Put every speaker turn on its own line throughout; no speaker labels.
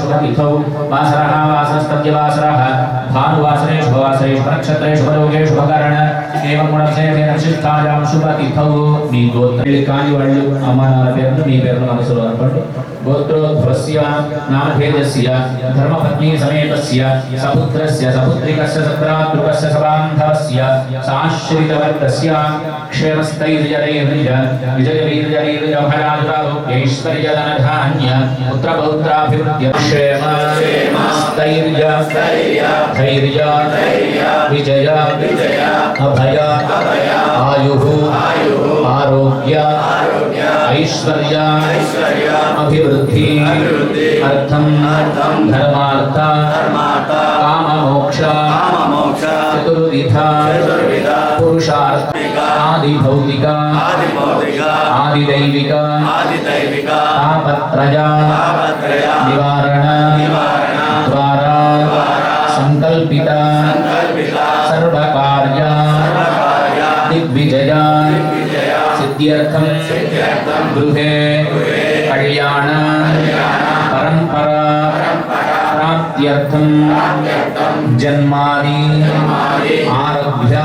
शुभतिथौ वासरः वासरस्तद्यवासरः भानुवासरे शुभवासरे शुभनक्षत्रे शुभयोगे शुभकरण एवं గుణవిశేషేణ విశిష్టాయాం శుభతిథౌ మీ గోత్ర కాని వాళ్ళు అమ్మా నాన్న పేరును మీ పేరును మనసులో అనుకోండి గోత్రోద్భవస్య నామభేదస్య ధర్మపత్ని సమేతస్య సపుత్రస్య సపుత్రికస్య సత్రాతృకస్య సబాంధవస్య సాశ్రితవర్గస్య క్షేమస్థైర్యరైర్య విజయవీర్యైర్యభయాదురారోగ్యైశ్వర్యధనధాన్య పుత్రపౌత్రాభివృద్ధ్య క్షేమ స్థైర్య ధైర్య విజయ అభయ ఆయు ఆరోగ్య ఐశ్వర్య అభివృద్ధి అర్థం ధర్మార్థ కామమోక్ష చతుర్విధ పురుషార్థ ఆది భౌతిక ఆదిదైవిక తాపత్రయ నివారణ ద్వారా సంకల్పిత సర్వకార్య विजयाय सिद्ध्यर्थं गृहे कल्याण परम्परा प्राप्त्यर्थं जन्मादि आरभ्य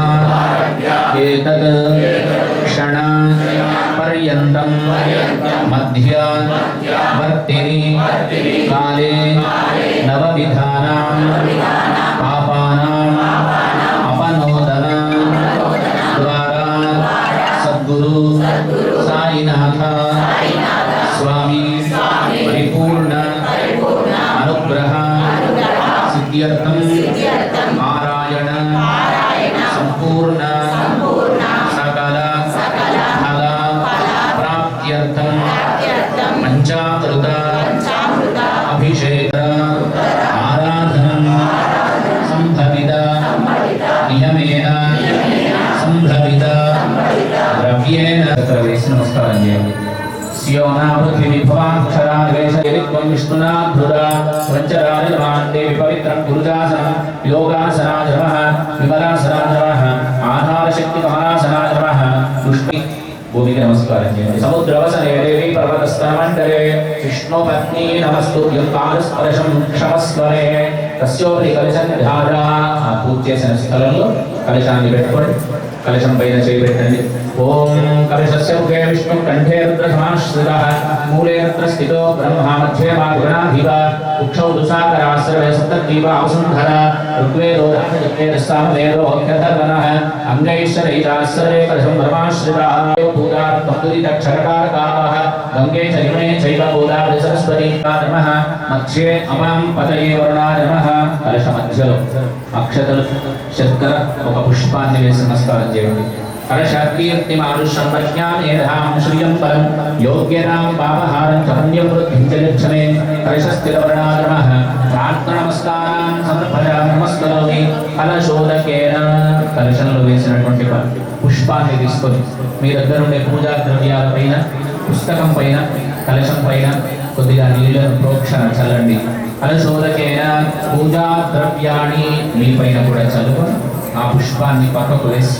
एतत् क्षण पर्यन्तं मध्य वर्तिनि काले नवविधानां ద్రవ్యేన తత్ర వేసి నమస్కారం చేయండి పవిత్రం గురుజాసనం యోగాసనాధమ విమలాసనాధమ ఆధారశక్తి మహాసనాధమ పుష్పి భూమికి నమస్కారం చేయండి సముద్రవసనే దేవి పర్వతస్తనమండలే విష్ణుపత్ని నమస్తుభ్యం పాదస్పర్శం క్షమస్వరే తస్యోపరి కలశాన్ని ధారా పూజ చేసిన స్థలంలో కలశాన్ని పెట్టుకోండి కలశం పైన చేయి పెట్టండి ఓం కలశస్య ముఖే విష్ణు కంఠే రుద్ర సమాశ్రిత మూలే రుద్ర స్థితో బ్రహ్మ మధ్యే మార్గణాధిప ఉక్షౌ దుసాకరాశ్రవే సప్తద్వీప అవసుంధర ఋగ్వేదో సామవేదో అభ్యధర్వనః అంగైశ్వరైతాశ్రవే కలశం బ్రహ్మాశ్రితాः పూజార్థం దురితక్షరకారకాः గంగే చరిమే చైవ గోదావరి సరస్వతి నమః మధ్యే అమాం పదయే వరుణాయ నమః కలశ మధ్యలో అక్షతలు శర్కర ఒక పుష్పాన్ని వేసి నమస్కారం చేయండి కలశాకీర్తిమానుషం ప్రజ్ఞానేధాం శ్రియం పరం యోగ్యనాం పాపహారం చ పుణ్యం వృద్ధిం చ గచ్చమే కలశస్థిరవర్ణాయ నమః ప్రార్థన నమస్కారం వేసినటువంటి పుష్పాన్ని తీసుకొని మీ దగ్గర ఉండే పూజా ద్రవ్యాల పైన పుస్తకం పైన కలశం పైన కొద్దిగా నీళ్ళను ప్రోక్షణ చల్లండి. కలశోదకేన పూజా ద్రవ్యాన్ని మీ పైన కూడా చల్లుకొని ఆ పుష్పాన్ని పక్కకు వేసి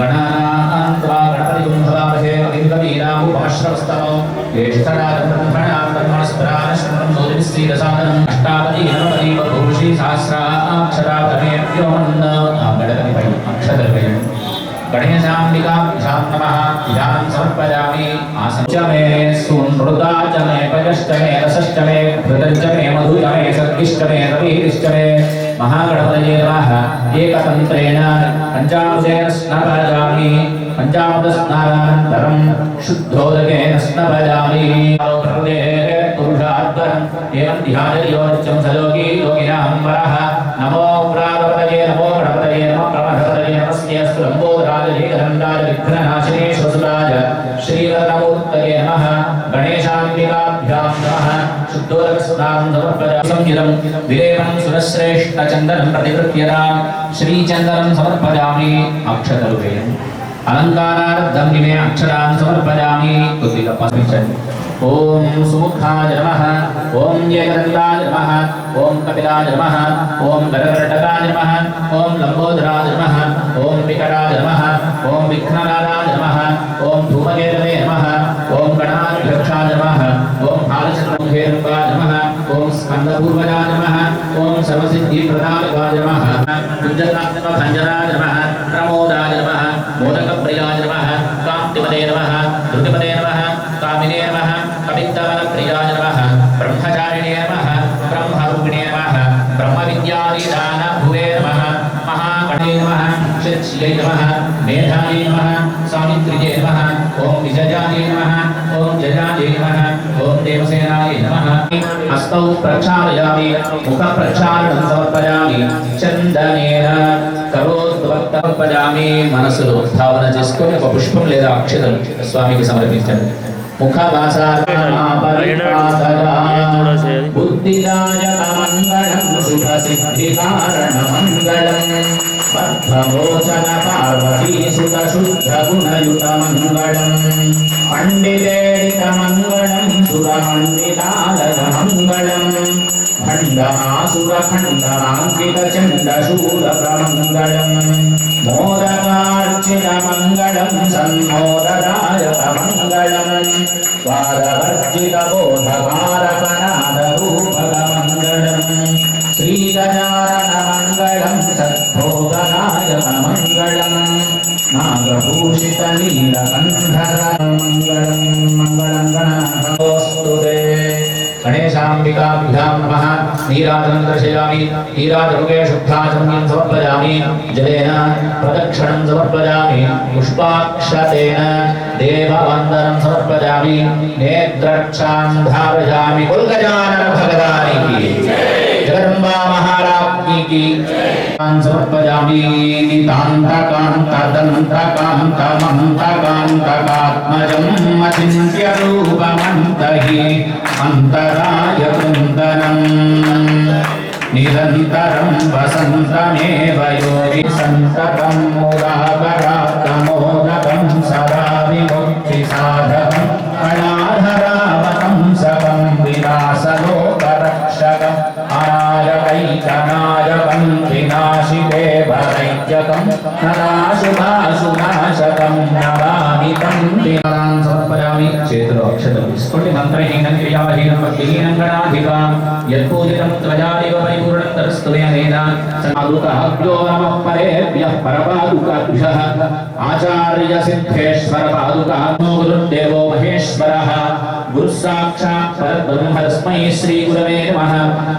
తీసుకోండి గణానాన్వా గణపతి కుంభవామహే అవింగవీనాముపమశ్రవస్తమో జ్యేష్ఠరాజబ్రహ్మణాంతర్మణస్పరానశ్వరం జ్యోతిశ్రీరసాదనం అష్టాపది నవపది బహుషి సహస్రాక్షరాధమేభ్యోమన్న ఆ గణపతి పై गणेशाम्बिकां ध्यां नमः। इदां समर्पयामि आसञ्च मे सुनृता च मे पयश्च मे रसश्च मे घृतञ्च मे मधु च मे सद्गिश्च मे रविश्च मे। महागणपतये नमः। एकतन्त्रेण पञ्चामृतेन स्नापयामि। पञ्चामृतस्नानानन्तरं शुद्धोदकेन स्नापयामि। पुरुषाद्वरम् एवं ध्यानयोनित्यं सलोकी योगिनां वरः। नमो व्रा विघ्ननाशिने श्वसुराय श्रीरत्नमूर्तये नमः। गणेशान्तिकाभ्यां नमः। शुद्धोरकसुतां समर्पयामि सुरश्रेष्ठचन्दनं प्रतिवृत्यतां श्रीचन्दनं समर्पयामि। अक्षतरूपेण। अलङ्कारार्थं निमे अक्षरान् समर्पयामि। उद्दिलपश्यन् ఓం సుముఖాయ నమ ఓం ఏకదంతాయ నమ ఓం కపిలాయ నమ ఓం గరగటకాయ నమ ఓం లంబోదరాయ నమ ఓం వికటాయ నమ ఓం విఘ్ననాదాయ నమ ఓం ధూమకేతవే నమ ఓం గణాధ్యక్షాయ నమ ఓం బాలచంద్రముఖేరుపాయ నమ ఓం స్కందపూర్వజాయ నమ ఓం సర్వసిద్ధిప్రదాయకాయ నమః కుంజకాత్మ భంజనాయ నమ ప్రమోదాయ నమ మోదకప్రియాయ నమ కాంతిపదే నమ మహాగణే నమః శచ్యై నమః మేధాయే నమః సావిత్ర్యే నమః ఓం విజయాయ నమః ఓం జయాయ నమః ఓం దేవసేనాయ నమః హస్తౌ ప్రక్షాళయామి ముఖ ప్రక్షాళనం సమర్పయామి చందనేన కరోద్వక్తపజామి మనసులో భావన చేసుకొని ఒక పుష్పం లేదా అక్షరం స్వామికి సమర్పించండి ముఖ బుద్ధిదాయక మంగళం శుభ సిద్ధి కారణ మంగళం పద్మమోచన పార్వతీ సుత శుద్ధ గుణయుత మంగళం పండితేడిత మంగళం సురమండితాలయ మంగళం ఖండమాసుర ఖండమాంకిత చండ శూర ప్రమంగళం మోదకార్చిత మంగళం సన్మోదదాయక మంగళం వాదవర్జిత బోధకారకనాద రూపక మంగళం శ్రీగజారణ नागभूषितनीलकण्ठर मङ्गलं मङ्गलं गणस्तु ते गणेशाम्बिकाभ्यां नमः नीराजनं दर्शयामि नीराजमुखे शुद्धाचम्यं समर्पयामि। जलेन प्रदक्षिणं समर्पयामि। पुष्पाक्षतेन देववन्दनं समर्पयामि। नेत्रक्षां धारयामि। कुलगजानन भगवानि जगदम्बा महा की समर्पयामि नितान्तकान्तदन्तकान्तमन्तकान्तकात्मजम् अचिन्त्यरूपमन्तहि अन्तराय कुन्दनम् निरन्तरं वसन्तमेव योगि सन्ततं मुदाकरात्तमोदकं చేతిలో అక్షతలు తీసుకోండి మంత్రహీనం క్రియాహీనం భక్తిహీనం గణాధికం యత్పూజితం త్వజాదేవ పరిపూర్ణం తరస్తునే అనేన నమః పరేభ్యః పరపాదుకాభ్యః ఆచార్య సిద్ధేశ్వర పాదుకాత్మో గురుదేవో మహేశ్వరः గురుసాక్షాత్ సాక్షాత్ పరబ్రహ్మ తస్మై శ్రీ గురవే నమః.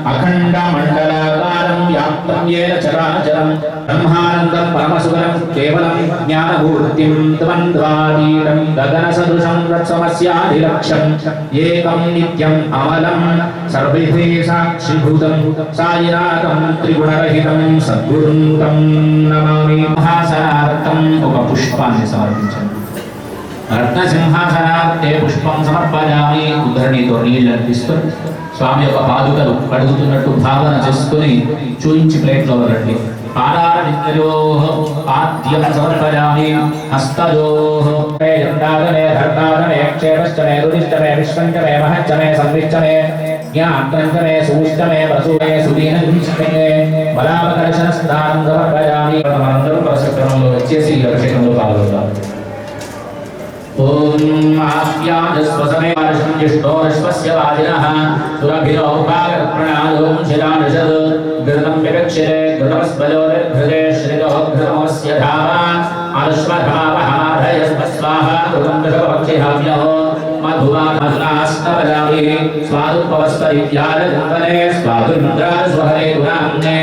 అఖండ మండలాకారం వ్యాప్తం ఏన చరాచరం. బ్రహ్మానందం పరమసుగరం కేవలం జ్ఞానమూర్తిం ద్వంద్వాతీతం గగన సదృశం రత్సమస్యాధిలక్ష్యం ఏకం నిత్యం అమలం సర్వైతే సాక్షిభూతం సాయినాథం త్రిగుణరహితం సద్గురుం తం పుష్పం సమర్పయామి. ఉద్ధరణితో నీళ్ళని తీసుకొని స్వామి యొక్క పాదుకలు కడుగుతున్నట్టు భావన చేసుకుని చూయించి ప్లేట్లో వెళ్ళండి పాదారవిందయోః ఆద్యం సమర్పయామి. హస్తయోః మే ధర్మాగమే క్షేమశ్చమే రుదిష్టమే విశ్వంచమే మహచ్చమే సంవిష్టమే జ్ఞాత్రంచమే సువిష్టమే వసుమే సుదీనగుంచమే బలావకర్షణ స్నానం సమర్పయామి. మనందరూ పరస్పరంలో వచ్చేసి ఈ అభిషేకంలో పాల్గొందాం. ष्टोरश्वस्य वादिनः सुरभिरोपागर्पणादों शिरानिषद् घृतं विवक्षिरे घृतमस्मयोर्घृते श्रितो घृतमस्य धावा अनुष्मधावहारयस्मस्वाहा घृतं दशभक्षिहाव्यः मधुवास्तावदामि स्वादुपवस्तरित्यादजन्तने स्वादुमिन्द्राजस्वहरे गुणाम्ने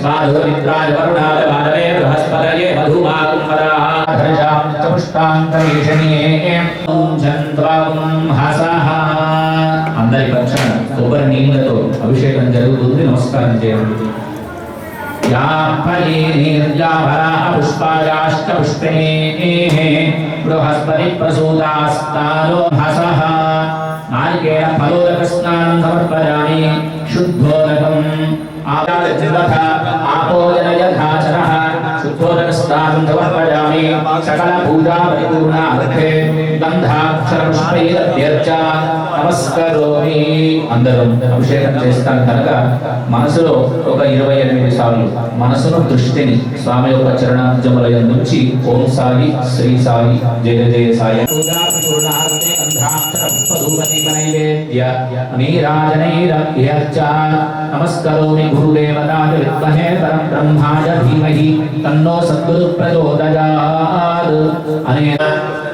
स्वाधुमित्राजवरुणाजवादने बृहस्पतये मधुमा అందరి పక్షాన కొబ్బరి నీళ్ళతో అభిషేకం జరుగుతుంది. నమస్కారం చేయండి. బృహస్పతి ఫలోదక స్నానం సమర్పయామి శుద్ధోదకం. ఆపోదన యథాచరః. నమస్కరోమి. అందరూ అభిషేకం చేస్తాను కనుక మనసులో ఒక ఇరవై ఎనిమిది సార్లు మనసును దృష్టిని స్వామి యొక్క చరణాంజముల నుంచి ఓం సాయి శ్రీ సాయి జయ జయ సాయి. నమస్కరోమి గురుదేవతాయ విద్మహే పరం బ్రహ్మాయ ధీమహి. తన్నో सद्गुरुप्रचोदयात् अनेन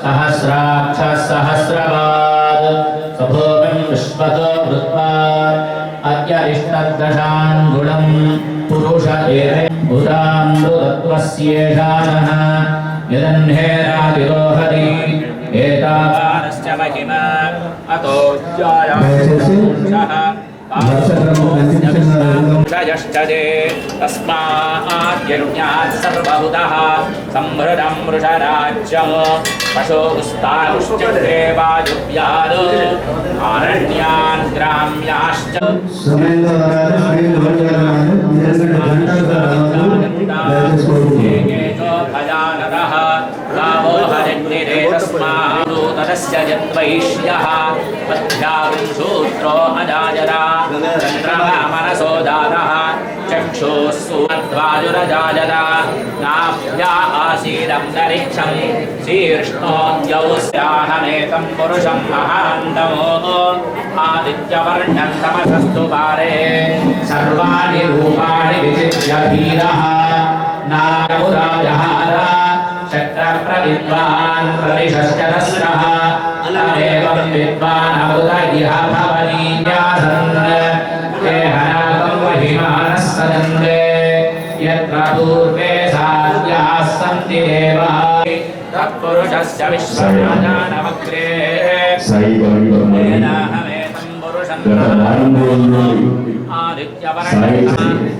सहस्राक्ष सहस्रवात् स्वभोगं विश्वतो भृत्वा अत्यरिष्टद्दशान् गुणम् पुरुष एते उदान्दुतत्त्वस्येषानः यदन्हेरादिरोहति
एतावानश्च महिमा। अतोच्चारः
जश्चजे तस्माद्यरुण्यात् सर्वभूतः संहृदं वृषराज्यं
पशोस्तानुश्चक्रेवायुव्याद्
समय घंटा हरिग्निरे तस्मादूतरस्य यद्वैष्यः पथ्यागुं शूद्रो अजाजरा चन्द्रमा मनसो दानः चक्षुस्सूद्वायुरजाजरा नाभ्या आसीदन्तरिक्षं शीर्ष्णोद्यौ स्याहमेतं पुरुषं महान्तमो आदित्यवर्णं तमसस्तु पारे सर्वाणि रूपाणि विचित्य धीरः चक्रप्र विद्वान् प्रतिशश्चरस्रः अनमेवं विद्वान् अबुध इह भवनीयासन् ते हनाकं महिमानः सदन्दे यत्र पूर्वे साध्याः सन्ति देवाः तत्पुरुषस्य
विश्वज्ञानवक्रे
सैवमेतं पुरुषं आदित्यवर्णः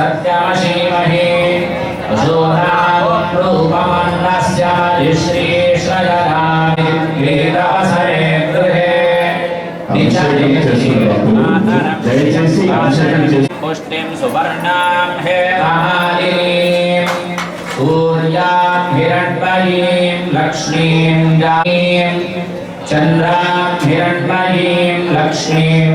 सत्यमशीमहे शोधावप्रूपमन्नस्य श्रीश्रयदानिग्रीतवसरे गृहे। पुष्टिं सुवर्णां लक्ष्मीं जानीं लक्ष्मीं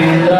Ainda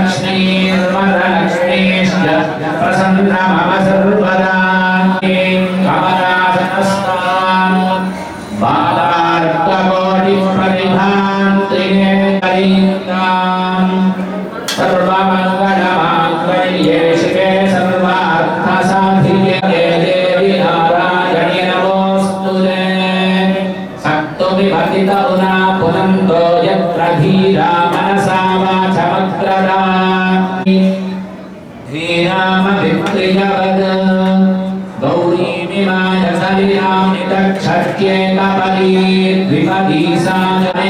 विप्रियवद गौरीमिमाय सलिलामितक्षक्ये कपली द्विपदी साधने।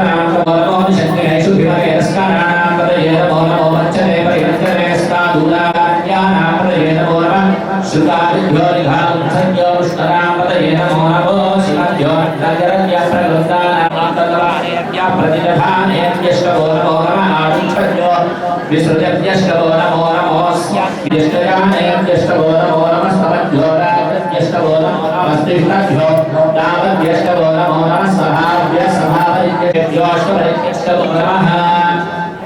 विसृजत्यष्टभो नमो नमोऽस्त्यष्टयानयत्यष्टभो नमो नमस्तवद्भ्यो रागत्यष्टभो नमो नमस्तिष्टभ्यो रावत्यष्टभो नमो नमः सभाभ्य सभावैत्यभ्योऽष्टभो नमः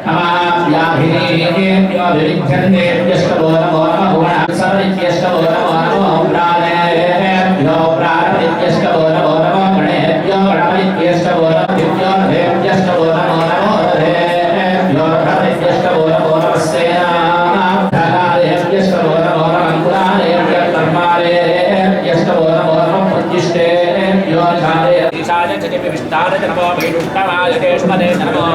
नमाभ्याभिनेभ्योऽभिरिध्यन्तेभ्यष्टभो नमो नमः भुवनासवैत्यष्टभो नमो नमो प्राणेभ्यो प्राणेभ्यष्टभो తారజ నమో వైష్ణవాయ దేశపదే నమో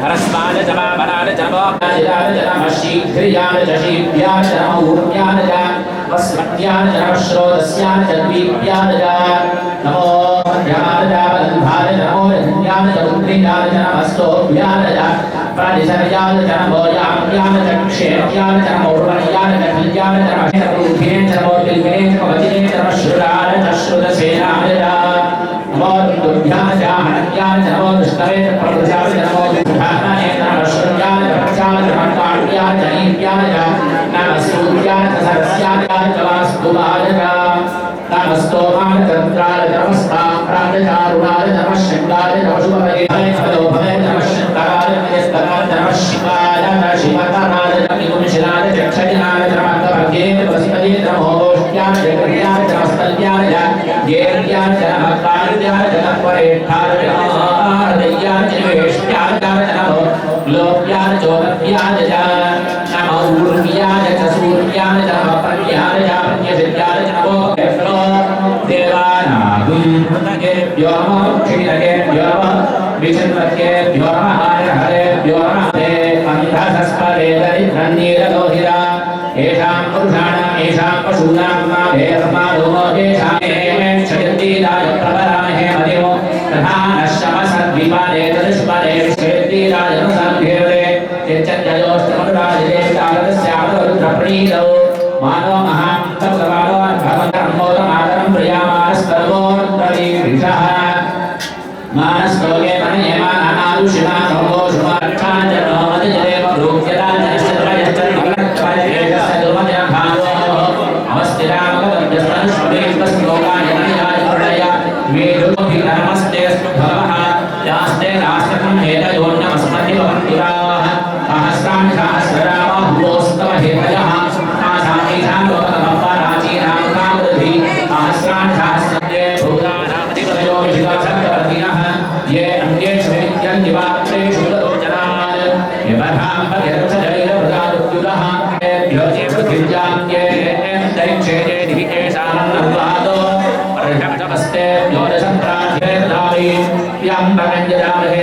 హరస్మాన జమాబలాన జనమో కాయాన జనమ శీఘ్రియాన జషీభ్యాన జనమ ఊర్మ్యాన नमस्तोमाय तन्त्राय नमस्तां प्राणचारुणाय नमः शङ्काय नमः शुभमये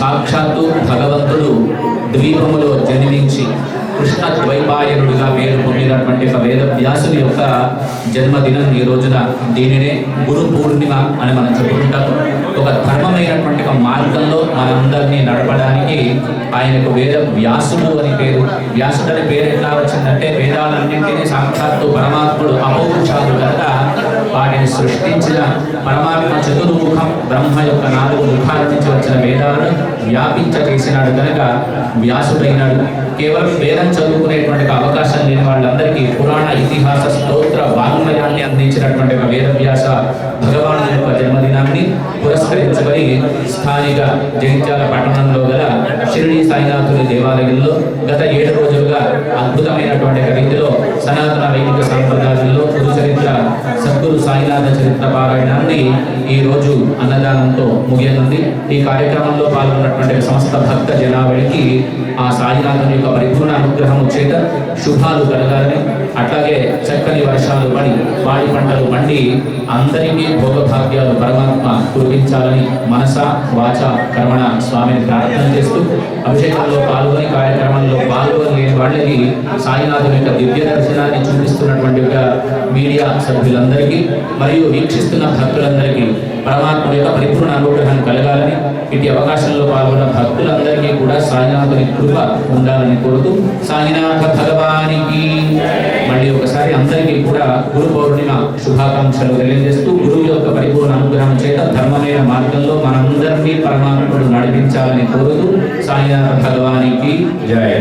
సాక్షాత్తు భగవంతుడు ద్వీపములో జనిమి వైపాయనుడిగా పేరు పొందినటువంటి వేద వ్యాసుని యొక్క జన్మదినం ఈ రోజున దీనినే గురు పూర్ణిమ అని మనం చెప్పుకుంటాం. ఒక ధర్మమైనటువంటి ఒక మార్గంలో మనందరినీ నడపడానికి ఆయనకు వేద వ్యాసుడు అని పేరు. వ్యాసుడు అనే పేరు ఎట్లా వచ్చిందంటే వేదాలన్నింటినీ సాక్షాత్తు పరమాత్ముడు అపౌరుషాలు కనుక వాటిని సృష్టించిన పరమాత్మ చతుర్ముఖం బ్రహ్మ యొక్క నాలుగు ముఖాల నుంచి వచ్చిన వేదాలను వ్యాపించ చేసినాడు కనుక వ్యాసుడైనాడు. కేవలం వేదం చదువుకునేటువంటి అవకాశం లేని వాళ్ళందరికీ పురాణ ఇతిహాస స్తోత్ర వాంగ్మయాన్ని అందించినటువంటి ఒక వేదవ్యాస భగవాను యొక్క జన్మదినాన్ని పురస్కరించుకొని స్థానిక జగిత్యాల పట్టణంలో గల షిరిడి సాయినాథుని దేవాలయంలో గత ఏడు రోజులుగా అద్భుతమైనటువంటి రీతిలో సనాతన వైదిక సంప్రదాయంలో పురుషరి సద్గురు సాయినాథ చరిత్ర పారాయణాన్ని ఈ రోజు అన్నదానంతో ముగియనుంది. ఈ కార్యక్రమంలో పాల్గొన్నటువంటి సమస్త భక్త జనావళికి ఆ సాయినాథుని యొక్క పరిపూర్ణ అనుగ్రహం చేత శుభాలు కలగాలని అట్లాగే చక్కని వర్షాలు పడి వాడి పంటలు పండి అందరికీ భోగభాగ్యాలు పరమాత్మ కురిపించాలని మనస వాచ కర్మణ స్వామిని ప్రార్థన చేస్తూ అభిషేకంలో పాల్గొని కార్యక్రమంలో పాల్గొనలేని వాళ్ళకి సాయినాథుని యొక్క దివ్య దర్శనాన్ని చూపిస్తున్నటువంటి ఒక మీడియా సభ్యులందరికీ మరియు వీక్షిస్తున్న భక్తులందరికీ పరమాత్మ యొక్క పరిపూర్ణ అనుగ్రహం కలగాలని ఇటు అవకాశంలో పాల్గొన్న భక్తులందరికీ కూడా సాయినాథుని కృప ఉండాలని కోరుతూ సాయినాథ భగవానికి మళ్ళీ ఒకసారి అందరికీ కూడా గురు పౌర్ణిమ శుభాకాంక్షలు తెలియజేస్తూ గురువు యొక్క పరిపూర్ణ అనుగ్రహం చేత ధర్మమైన మార్గంలో మనందరినీ పరమాత్ముడు నడిపించాలని కోరుతూ సాయినాథ భగవానికి జయ.